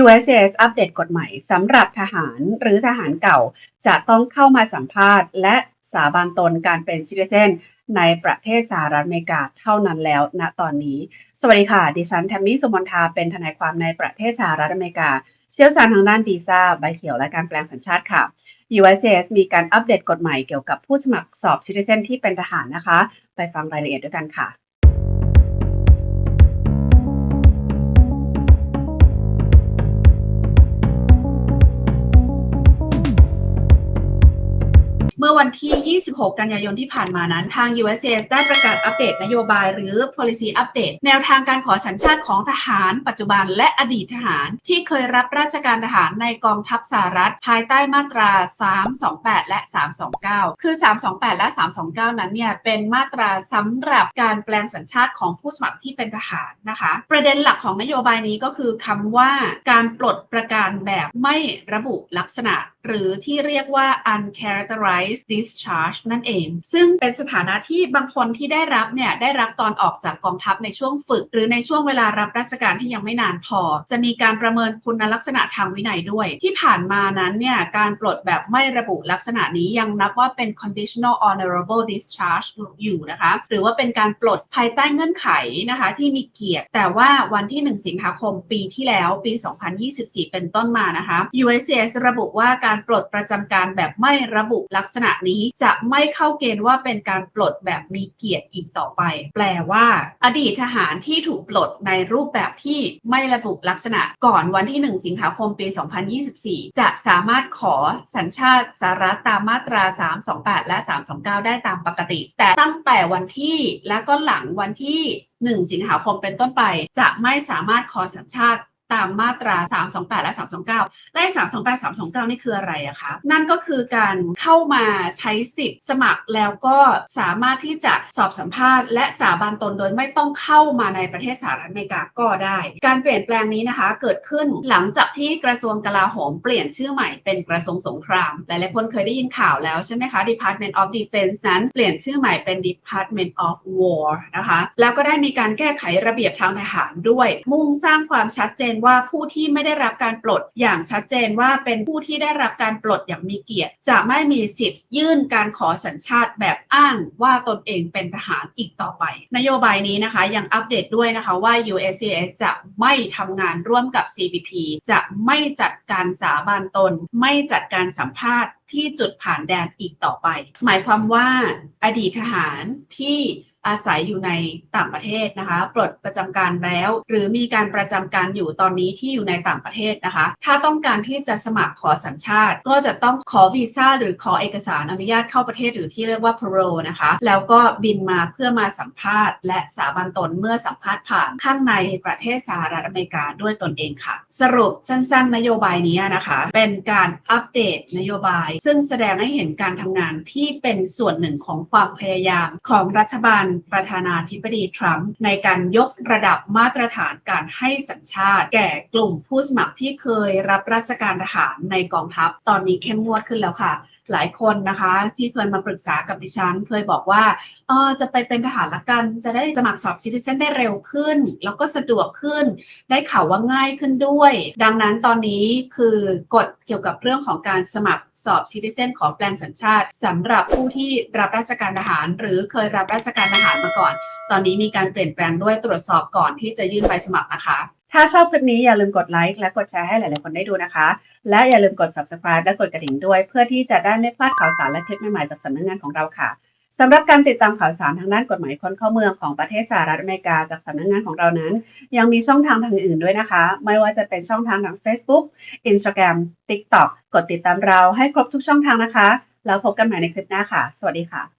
USCIS อัปเดตกฎใหม่สำหรับทหารหรือทหารเก่า จะต้องเข้ามาสัมภาษณ์ และสาบานตนการเป็นซิติเซนในประเทศสหรัฐอเมริกาเท่านั้นแล้ว ณตอนนี้ สวัสดีค่ะ ดิฉันแทมมี่สุมนทาเป็นทนายความในประเทศสหรัฐอเมริกา เชี่ยวชาญทางด้านวีซ่าใบเขียวและการแปลงสัญชาติค่ะ USCIS มีการอัปเดตกฎใหม่เกี่ยวกับผู้สมัครสอบซิติเซนที่เป็นทหารนะคะ ไปฟังรายละเอียดด้วยกันค่ะ วันที่ 26 กันยายนที่ผ่านมานั้น ทาง USCIS ได้ประกาศอัปเดตนโยบายหรือ policy update แนวทางการขอสัญชาติของทหาร ปัจจุบันและอดีตทหาร ที่เคยรับราชการทหารในกองทัพสหรัฐ ภายใต้มาตรา 328 และ 329 คือ 328 และ 329 นั้นเนี่ยเป็นมาตราสำหรับการแปลงสัญชาติของผู้สมัครที่เป็นทหารนะคะ ประเด็นหลักของนโยบายนี้ก็คือคำว่าการปลดประการแบบไม่ระบุลักษณะหรือที่เรียกว่า uncharacterized discharge นั่นเอง ซึ่งเป็นสถานะที่บางคนที่ได้รับเนี่ยได้รับตอนออกจากกองทัพในช่วงฝึก หรือในช่วงเวลารับราชการที่ยังไม่นานพอ จะมีการประเมินคุณลักษณะทางวินัยด้วย ที่ผ่านมานั้นเนี่ยการปลดแบบไม่ระบุลักษณะนี้ยังนับว่าเป็น conditional honorable discharge อยู่นะคะ หรือว่าเป็นการปลดภายใต้เงื่อนไขนะคะที่มีเกียรติ แต่ว่าวันที่ 1 สิงหาคมปีที่แล้วปี 2024 เป็นต้นมานะคะ USCIS ระบุว่าการปลดประจำการแบบไม่ระบุลักษณะนี้จะไม่เข้าเกณฑ์ว่าเป็นการปลดแบบมีเกียรติอีกต่อไป แปลว่า อดีตทหารที่ถูกปลดในรูปแบบที่ไม่ระบุลักษณะก่อนวันที่ 1 สิงหาคมปี 2024 จะสามารถขอสัญชาติสหรัฐตามมาตรา 328 และ 329 ได้ตามปกติ แต่ตั้งแต่วันที่และก็หลังวันที่ 1 สิงหาคมเป็นต้นไป จะไม่สามารถขอสัญชาติ ตามมาตรา 328 และ 329 และ 328 329 นี่คืออะไรอะคะ นั่นก็คือการเข้ามาใช้สิทธิ์สมัครแล้วก็สามารถที่จะสอบสัมภาษณ์และสาบานตนโดยไม่ต้องเข้ามาในประเทศสหรัฐอเมริกาก็ได้ การเปลี่ยนแปลงนี้นะคะเกิดขึ้นหลังจากที่กระทรวงกลาโหมเปลี่ยนชื่อใหม่เป็นกระทรวงสงคราม หลายๆคนเคยได้ยินข่าวแล้วใช่ไหมคะ Department of Defense นั้นเปลี่ยนชื่อใหม่เป็น Department of War นะคะ แล้วก็ได้มีการแก้ไขระเบียบทางทหารด้วย มุ่งสร้างความชัดเจนว่าผู้ที่ไม่ได้รับการปลดอย่างชัดเจนว่าเป็นผู้ที่ได้รับการปลดอย่างมีเกียรติ จะไม่มีสิทธิ์ยื่นการขอสัญชาติแบบอ้างว่าตนเองเป็นทหารอีกต่อไป นโยบายนี้นะคะยังอัปเดตด้วยนะคะว่า USCIS จะไม่ทำงานร่วมกับ CBP จะไม่จัดการสาบานตน ไม่จัดการสัมภาษณ์ที่จุดผ่านแดนอีกต่อไป หมายความว่าอดีตทหารที่ อาศัยอยู่ในต่างประเทศนะคะ ปลดประจำการแล้ว หรือมีการประจำการอยู่ตอนนี้ที่อยู่ในต่างประเทศนะคะ ถ้าต้องการที่จะสมัครขอสัญชาติ ก็จะต้องขอวีซ่าหรือขอเอกสารอนุญาตเข้าประเทศหรือที่เรียกว่า parole นะคะ แล้วก็บินมาเพื่อมาสัมภาษณ์ และสาบานตนเมื่อสัมภาษณ์ผ่านข้างในประเทศสหรัฐอเมริกาด้วยตนเองค่ะ สรุปสั้นๆ นโยบายนี้นะคะ เป็นการอัปเดตนโยบาย ซึ่งแสดงให้เห็นการทำงานที่เป็นส่วนหนึ่งของความพยายามของรัฐบาลประธานาธิบดีทรัมป์ในการยกระดับมาตรฐานการให้สัญชาติ แก่กลุ่มผู้สมัครที่เคยรับราชการทหารในกองทัพ ตอนนี้เข้มงวดขึ้นแล้วค่ะหลายคนนะคะที่เคยมาปรึกษากับดิฉัน เคยบอกว่าเออจะไปเป็นทหารละกัน จะได้สมัครสอบซิติเซนได้เร็วขึ้น แล้วก็สะดวกขึ้น ได้ข่าวว่าง่ายขึ้นด้วย ดังนั้นตอนนี้คือกฎเกี่ยวกับเรื่องของการสมัครสอบซิติเซนขอแปลงสัญชาติสำหรับผู้ที่รับราชการทหาร หรือเคยรับราชการทหารมาก่อน ตอนนี้มีการเปลี่ยนแปลงด้วยตรวจสอบก่อนที่จะยื่นใบสมัครนะคะ ถ้าชอบคลิปนี้อย่าลืมกดไลค์และกดแชร์ให้หลาย ๆ คนได้ดูนะคะ และอย่าลืมกด subscribe และกดกระดิ่งด้วย เพื่อที่จะได้ไม่พลาดข่าวสารและคลิปใหม่ ๆ จากสำนักงานของเราค่ะสำหรับการติดตามข่าวสารทางด้านกฎหมายคนเข้าเมืองของประเทศสหรัฐอเมริกาจากสำนักงานของเรานั้น ยังมีช่องทางทางอื่นด้วยนะคะ ไม่ว่าจะเป็นช่องทางทาง Facebook Instagram TikTok กดติดตามเราให้ครบทุกช่องทางนะคะ แล้วพบกันใหม่ในคลิปหน้าค่ะ สวัสดีค่ะ